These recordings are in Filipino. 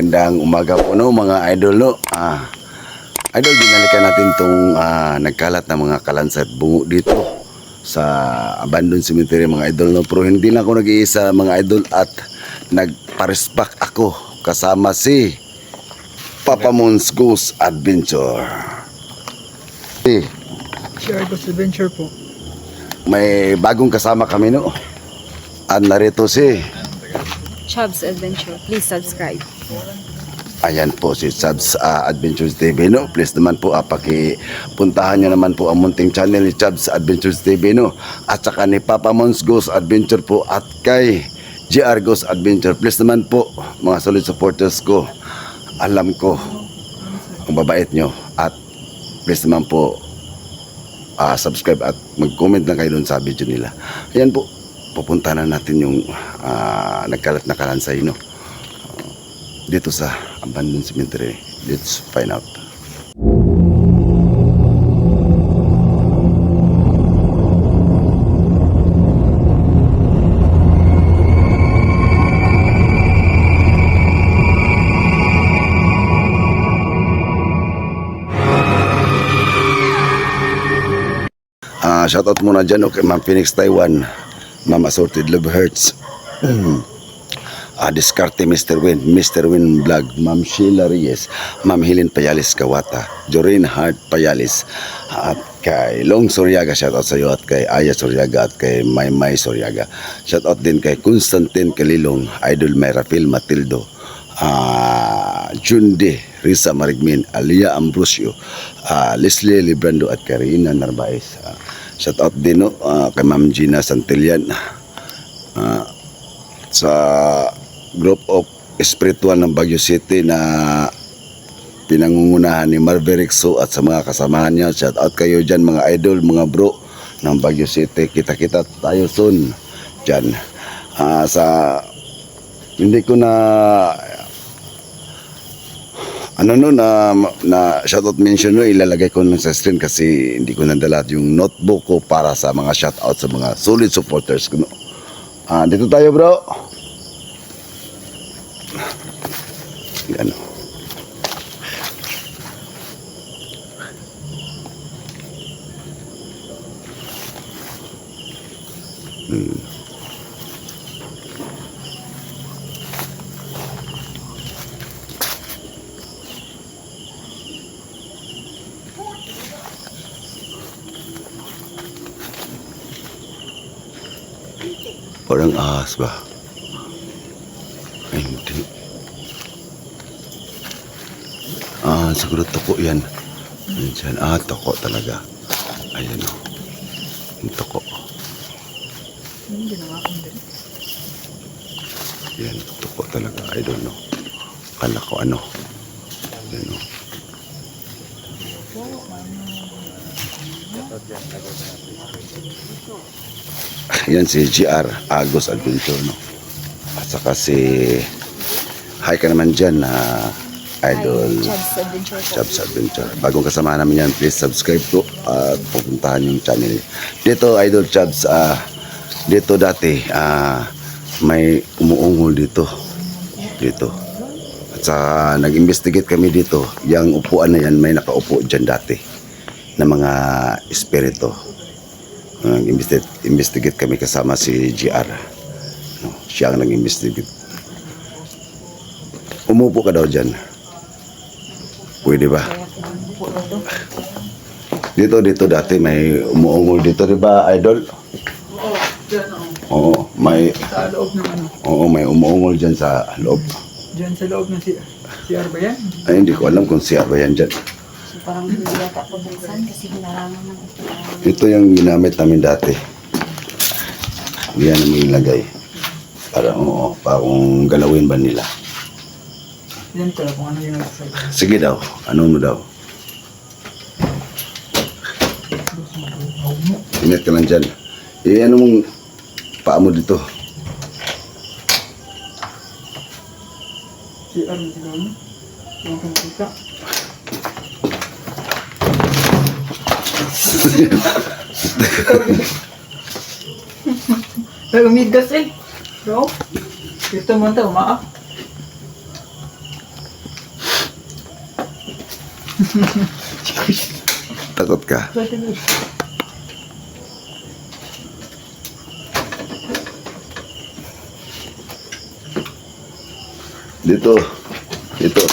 Magandang umaga po no mga idol no. Ah, idol ginalikan natin tong ah, nagkalat na mga kalansa at bungo dito sa abandoned cemetery mga idol no. Pero hindi na ako nag-iisa mga idol at nagparespak ako kasama si Papa Mons Goes Adventure. Eh, Share Ghost Adventure po. may bagong kasama kami no. At narito si Chubbs Adventure. Please subscribe. Ayan po si Chubbs ah, Adventures TV no. Please naman po ah, pakipuntahan niyo naman po ang munting channel ni Chubbs Adventures TV no. At saka ni Papa Mons Ghost Adventure po at kay GR Ghost Adventure. Please naman po mga solid supporters ko. Alam ko ang babait nyo at please naman po ah, subscribe at mag-comment na kayo doon sa video nila. Ayan po, pupunta na natin yung ah, nagkalat na kalansay no dito sa abandoned cemetery. Let's find out. Ah, shoutout muna dyan okay, Ma'am Phoenix Taiwan, Ma'am Assorted Love Hurts, Ah, Discarte Mr. Win, Mr. Win Vlog, Ma'am Sheila Reyes, Ma'am Helen Payalis Kawata, Jorin Hart Payalis, at kay Long Soryaga, shoutout sa iyo, at kay Aya Soryaga, at kay Maymay Soryaga. Shoutout din kay Constantine Kalilong, Idol Merafil Matildo, ah Junde, Risa Marigmin, Alia Ambrosio, ah, Leslie Librando, at Karina Narvaez. Ah, shoutout din no, ah, kay Ma'am Gina Santillan, ah, sa group of spiritual ng Baguio City na pinangungunahan ni Marverick So at sa mga kasamahan niya. Shout out kayo dyan mga idol, mga bro ng Baguio City. Kita-kita tayo soon dyan. Ah, sa hindi ko na ano no na na shoutout mention no ilalagay ko nun sa screen kasi hindi ko nadala yung notebook ko para sa mga shoutout sa mga solid supporters ko no. Ah, dito tayo bro. Ano? Hmm. Ahas ba? Ay, hindi. Ah, siguro toko yan. Yan dyan. Ah, toko talaga. Ayan o. Yung toko. Yung ginawa kong din. Yan, toko talaga. I don't know. Kala ko ano. Yan o. Yan si GR Agos Adventure no. At saka si Hi ka naman dyan na idol. Chubbs Adventure. Bagong kasama namin yan, please subscribe to at pupuntahan yung channel. Dito, Idol Chubbs, ah, dito dati, ah, may umuungol dito. Dito. At sa nag-investigate kami dito, yung upuan na yan, may nakaupo dyan dati na mga espiritu. Nag-investigate investigate kami kasama si GR. No, siya ang nag-investigate. Umupo ka daw dyan. Pwede ba? Dito, dito dati may umuungol dito, di ba, idol? Oo, may, Sa loob ng ano. oo, may umuungol dyan sa loob. Dyan sa loob ng si CR ba yan? Ay, hindi ko alam kung siya ba yan dyan. So, parang hindi yata pabuksan kasi hinarangan ng Ito yung ginamit namin dati. Yan ang ilagay. Para, oo, para kung galawin ba nila. Yan ko kung ano yung nagsasabi. Sige daw, ano mo daw? Ingat ka lang dyan. Eh, ano mong paa mo dito? CR na siguro mo. Nagumigas eh. Bro, ito mo ito, umaak. Takot ka? Dito. Dito.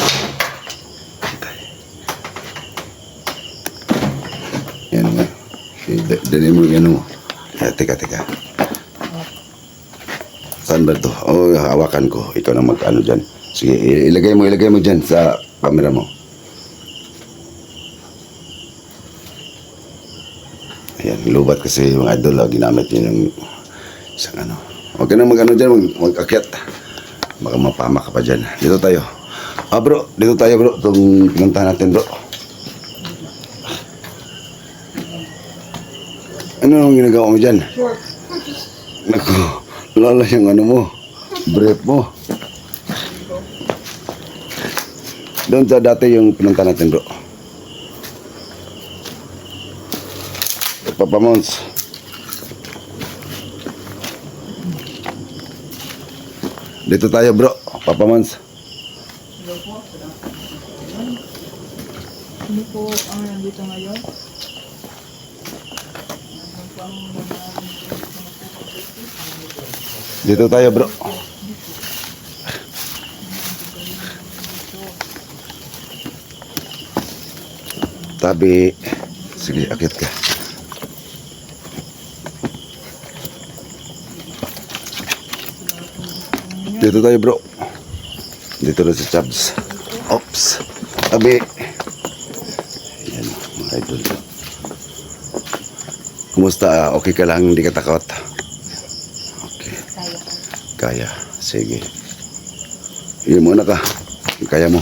Dali mo ano mo. Eh, teka, teka. Saan ba to? Oh, hawakan ko. Ikaw na mag-ano dyan. Sige, ilagay mo, ilagay mo dyan sa camera mo. Ayan, lubat kasi yung idol, ah, ginamit yun yung isang ano. Huwag ka na mag-ano dyan, mag, mag-akyat. Baka mapama ka pa dyan. Dito tayo. Ah bro, dito tayo bro. Itong pinuntahan natin bro. Ano ang ginagawa mo dyan? Naku, lala yung ano mo. Brief mo. Doon sa dati yung pinuntahan natin bro. Papa Mons. Dito tayo bro, Papa Mons. Ano po ang nandito ngayon? Dito tayo bro. Tabi. Sige, akit ka. Dito tayo bro. Dito na si Chubbs. Ops. Tabi. Yan, mga idol. Kumusta? Okay ka lang? Hindi ka takot? Okay. Kaya. Kaya. Sige. Iyan muna ka. Kaya mo.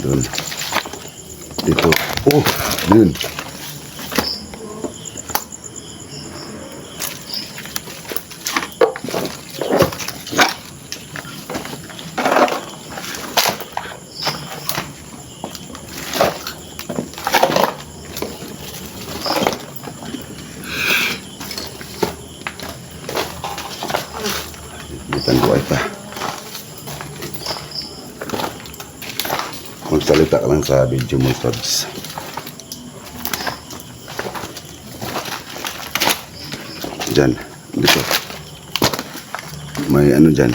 Doon. Dito. Oh, doon. Sa video mo, Tods. Diyan. Dito. May ano dyan.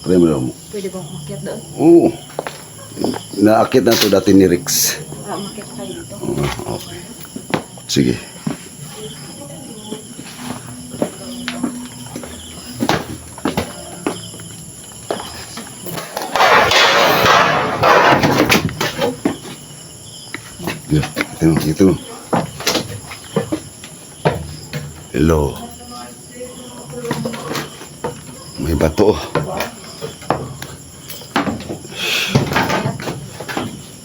Try mo lang. Pwede bang umakyat doon? Oo. Naakit na to dati ni Rex. Ah, tayo dito. Oo, okay. Sige. Yeah, ito, ito. Hello. May bato.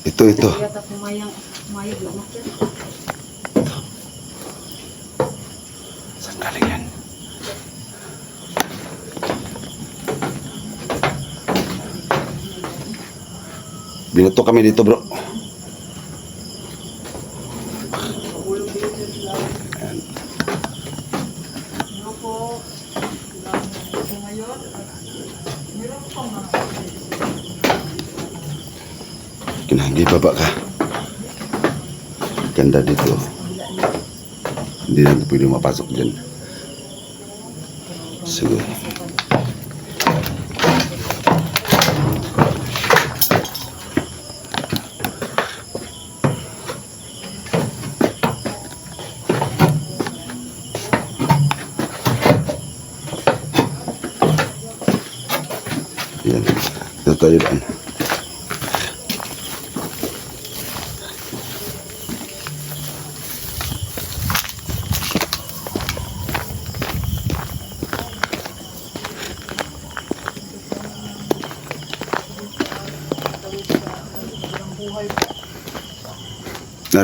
Ito, ito. Saan galing yan? Binato kami dito bro. Ganda dito. Hindi na pwede mapasok dyan. Sige. Yan. Ito tayo daan.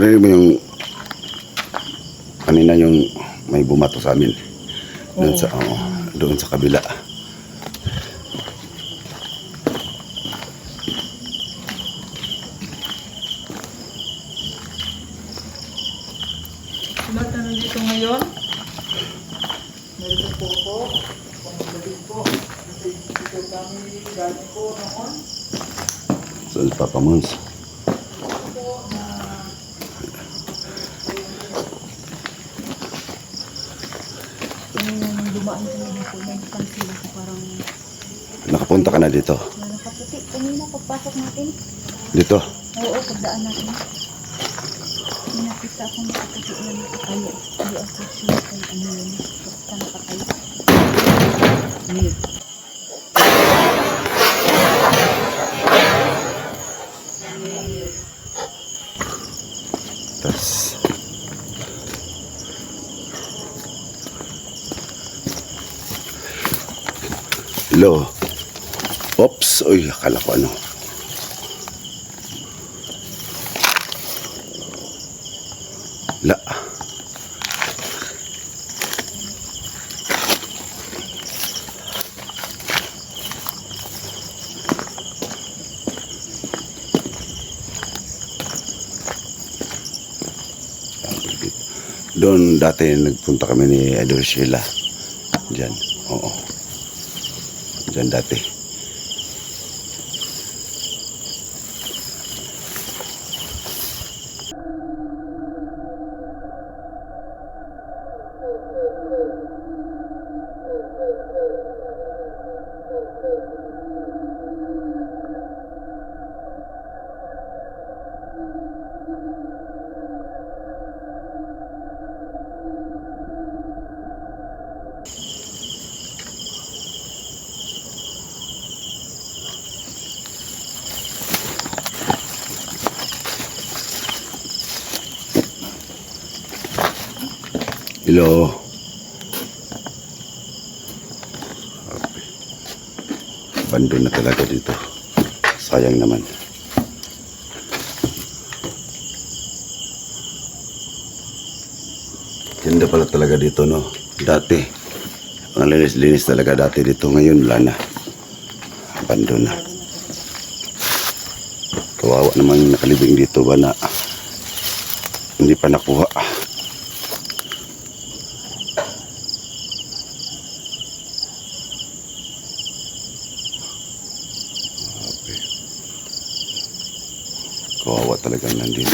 narinig mo yung kanina yung may bumato sa amin. Doon sa, oh, doon sa kabila. Lahat ngayon. Narito po ako. Pangalabi po. Ito kami galing ko noon. Saan pa pa, Mons? Ito po na dumaan kami dito, may pansin ako parang Nakapunta ka na dito. na nakaputi. Kanina pagpasok natin. Dito. Oo, pagdaan natin. May nakita akong nakaputi na nakatayo. Hindi ako sure kung ano yun. Basta nakatayo. Ano yun? Hello. Oops. Uy, akala ko ano. La. Doon dati nagpunta kami ni Idol Sheila. Diyan. Oo. Diyan dati. Hello. Bando na talaga dito. Sayang naman. Ganda pala talaga dito, no? Dati. Ang linis-linis talaga dati dito. Ngayon, wala na. Bando na. Kawawa naman nakalibing dito ba na hindi pa nakuha. Grabe. Kawawa talaga nandito.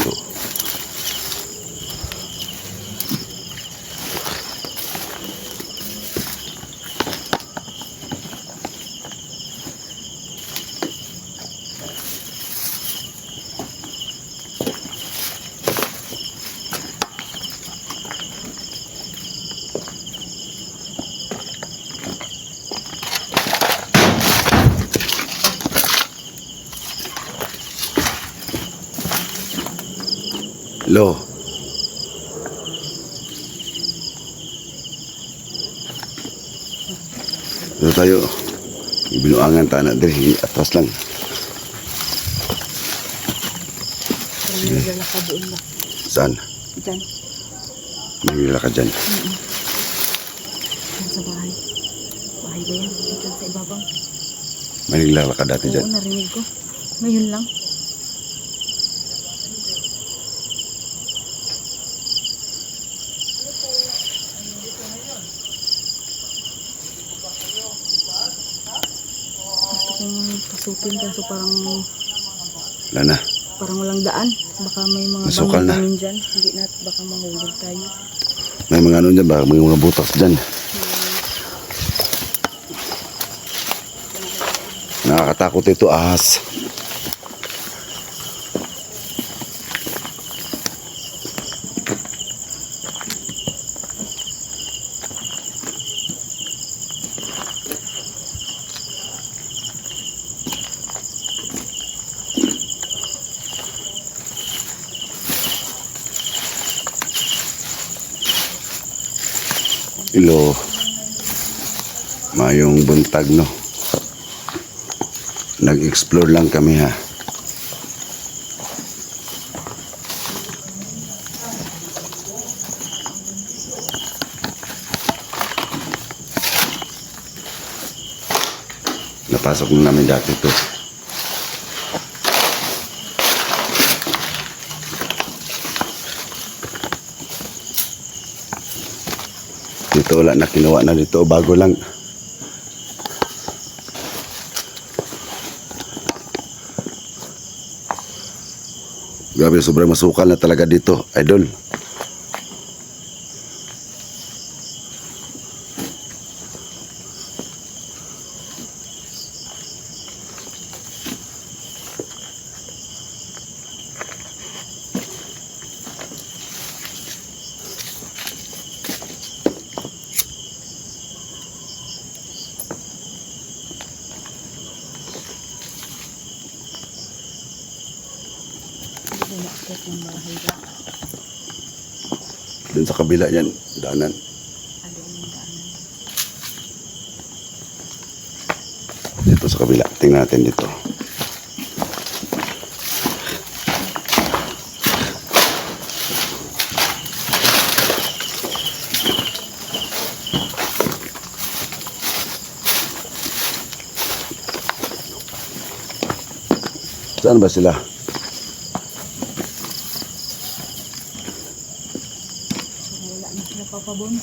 Lo. Dito tayo. Ibinuangan ta na diri atas lang. Parang naglalakad doon ba? Saan? Diyan. Mamila ka dyan. Diyan sa bahay. Bahay ba yan? Diyan sa ibabaw. May naglalakad dati dyan. Oo, narinig ko. Ngayon lang. Gusto kong pasukin kaso parang Wala na. parang walang daan. Baka may mga Masukal na. bangin dyan. Hindi na baka mahulog tayo. May mga ano dyan ba? May mga butas dyan. Nakakatakot ito ahas. Buntag no. Nag-explore lang kami ha. Napasok na namin dati to. Dito wala na kinuha na dito. Bago lang. Grabe, sobrang masukal na talaga dito, idol. Hindi na ako yung bahay ba? Dun sa kabila yan, daanan. Dito sa kabila. Tingnan natin dito. Saan ba sila? So, wala na sila papabons.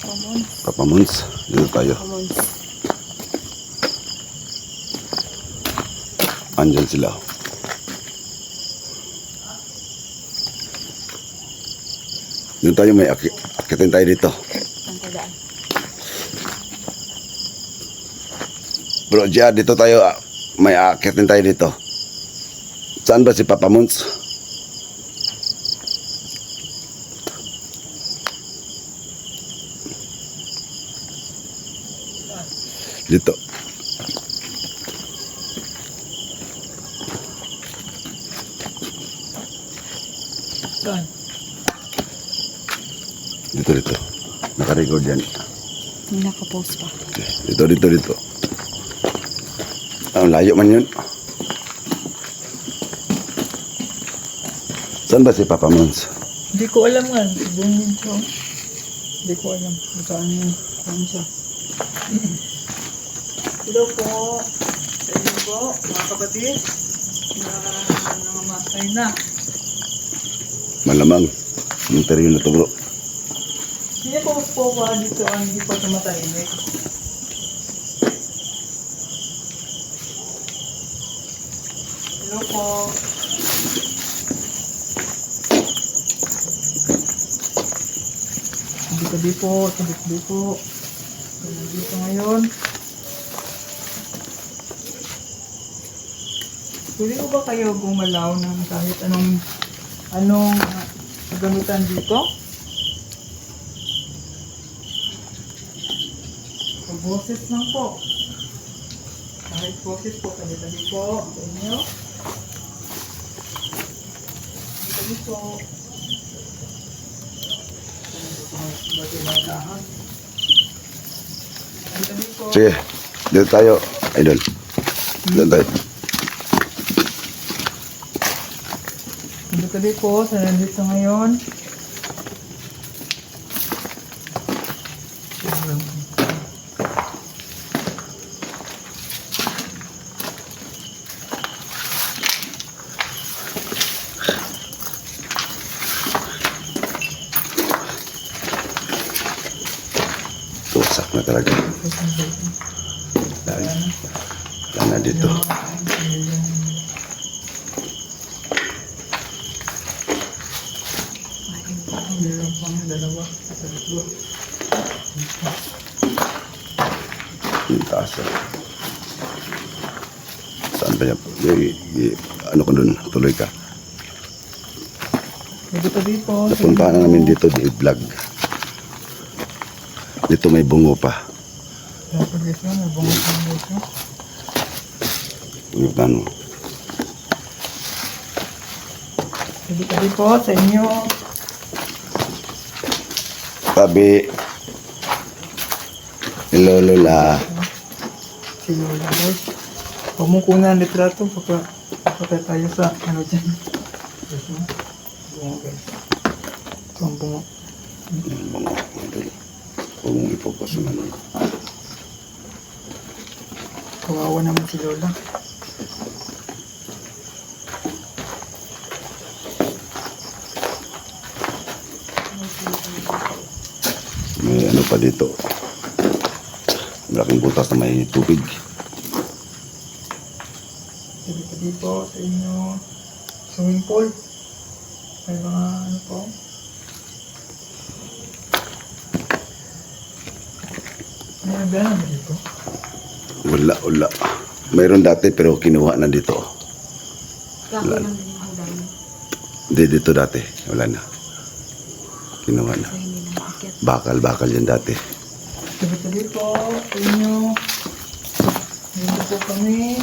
Papabons. Papa Mons, dito tayo. Papabons. Andyan sila. Doon tayo may aki akitin tayo dito. Bro, Jia, dito tayo. ah, May akitin tayo dito. Saan ba si Papa Mons? Dito. Saan? Dito, dito. Nakarecord yan. May nakapost pa. Dito, dito, dito. Ah, layo man yun. Saan ba si Papa Mons? Hindi ko alam nga. Bungin siya. Hindi ko alam saan yun. Saan siya. Hello po. Sa inyo po, mga kapatid. Na nangamatay na. Malamang. Interview na to bro. Hindi po po ba dito ang hindi pa tumatahimik? Hello po. Tabi-tabi po, tabi-tabi po. Kaya dito ngayon. Pwede ko ba kayo gumalaw ng kahit anong anong gamitan dito? Boses lang po. Kahit boses po, tabi-tabi po sa inyo. Tabi-tabi po. Sige. Dito tayo. Idol. Dito tayo. Tabi-tabi po sa nandito ngayon. Tusak na talaga. Dahil. Wala na dito. Meron pang dalawa. Tatlo. Yung taas. ah. Saan ba yan? Y- y- ano ko dun? Tuloy ka. Tabi-tabi po. sa Napuntahan na namin dito di vlog. Dito may bungo pa. Dito, may bungos na dito. Po sa inyo. Sabi. Hello Lola. Si Lola guys. Huwag mong kunan litrato. Pagka, pagka tayo sa ano dyan. Bungo guys. Ito ang bungo. Bungo. Idol. Huwag mong ipokus ano. Kawawa naman si Lola. May ano pa dito. Malaking butas na may tubig. Po sa inyo. Swimming pool. May mga ano po. May nagdala na dito. Wala, wala. Mayroon dati pero kinuha na dito. Ang dami. Hindi dito dati. Wala na. Kinuha na. Na. Bakal, bakal yan dati. Po sa inyo. Dito po kami.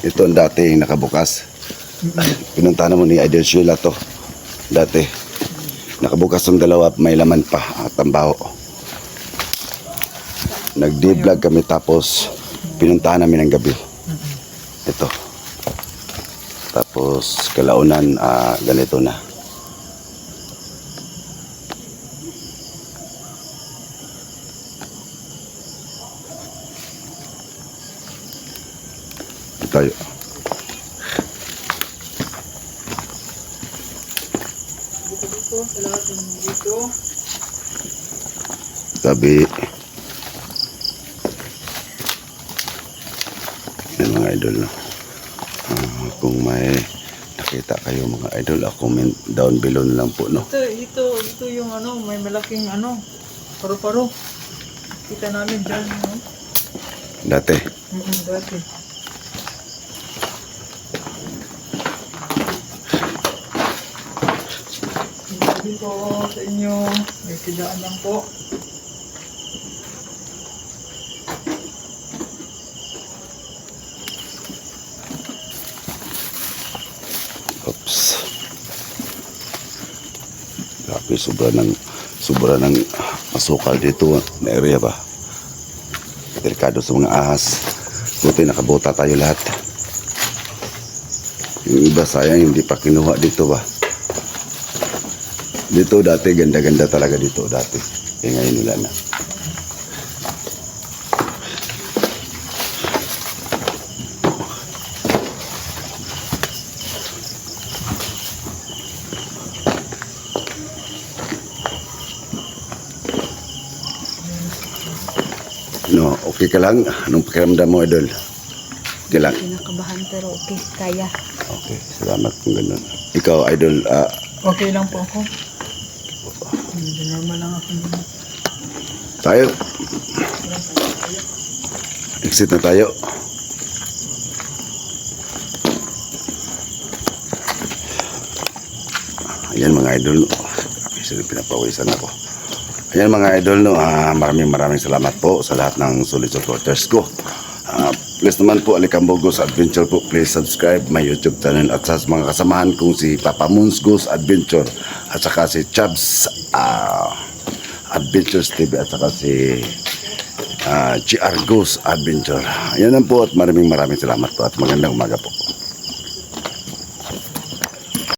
Ito ang dati yung nakabukas. Pinuntahan mo ni Idol Sheila to. Dati. Nakabukas yung dalawa, may laman pa at tambaho. Nag-vlog kami tapos pinuntahan namin ng gabi. Ito. Tapos kalaunan ah, ganito na. Tayo. Dito, sa lahat ng dito. Sabi, yan mga idol? Ah, kung may nakita kayo mga idol, ah, comment down below na lang po, no? Ito, ito, ito yung ano, may malaking ano, paru-paro. Kita namin dyan, no? Dati, Mm dati. Sabi po sa inyo, may tidaan lang po. oops. Grabe, sobra ng, sobra ng masukal dito na area ba? Delikado sa mga ahas. Buti nakabuta tayo lahat. Yung iba sayang hindi pa kinuha dito ba? Dito dati ganda-ganda talaga dito dati. Eh ngayon wala na. No, okay ka lang? Anong pakiramdam mo, Idol? Okay lang. Kinakabahan pero okay, kaya. Okay, salamat kung ganun. Ikaw, Idol, ah, Okay lang po ako. Hindi normal lang ako. tayo. Exit na tayo. Ayan mga idol. no. Sila pinapawisan ako. Ayan mga idol, no, ah, maraming maraming salamat po sa lahat ng solid supporters ko. Ah, please naman po, Alicambogos Adventure po, please subscribe my YouTube channel at sa mga kasamahan kong si Papa Moons Goes Adventure at saka si Chubbs ah, Adventures TV at saka si ah, GR Goes Adventure. Ayan lang po at maraming maraming salamat po at magandang umaga po.